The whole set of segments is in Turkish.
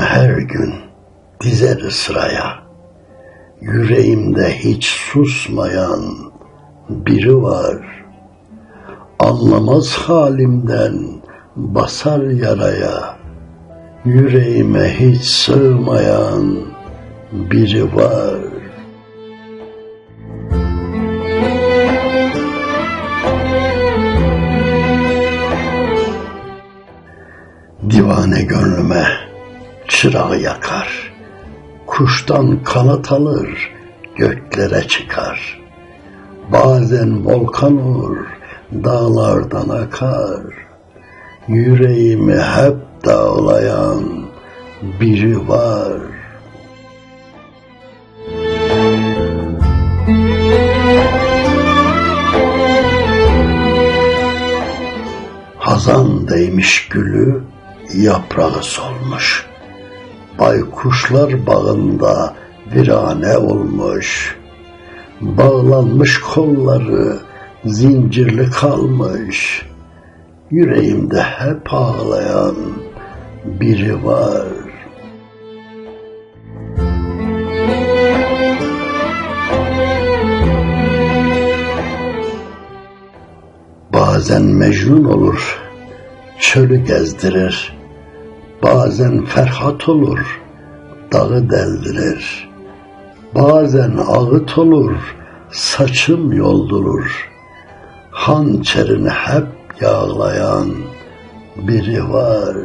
Her gün dizeri sıraya. Yüreğimde hiç susmayan biri var. Anlamaz halimden basar yaraya. Yüreğime hiç sığmayan biri var. Divane gönlüme çırağı yakar. Kuştan kanat alır, göklere çıkar. Bazen volkan olur, dağlardan akar. Yüreğimi hep dağlayan biri var. Hazan değmiş gülü, yaprağı solmuş. Baykuşlar bağında virane olmuş. Bağlanmış kolları zincirli kalmış. Yüreğimde hep ağlayan biri var. Bazen Mecnun olur, çölü gezdirir. Bazen Ferhat olur, dağı deldirir. Bazen ağıt olur, saçım yoldurur. Hançerini hep yağlayan biri var.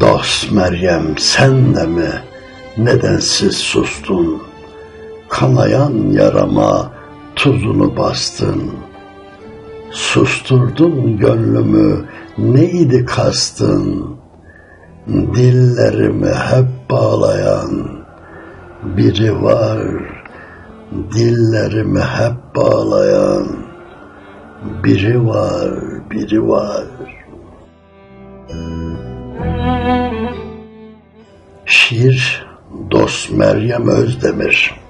Dost Meryem sen de mi nedensiz sustun? Kanayan yarama tuzunu bastın. Susturdun gönlümü neydi kastın? Dillerimi hep bağlayan biri var. Dillerimi hep bağlayan biri var, biri var. Şiir Dost Meryem Özdemir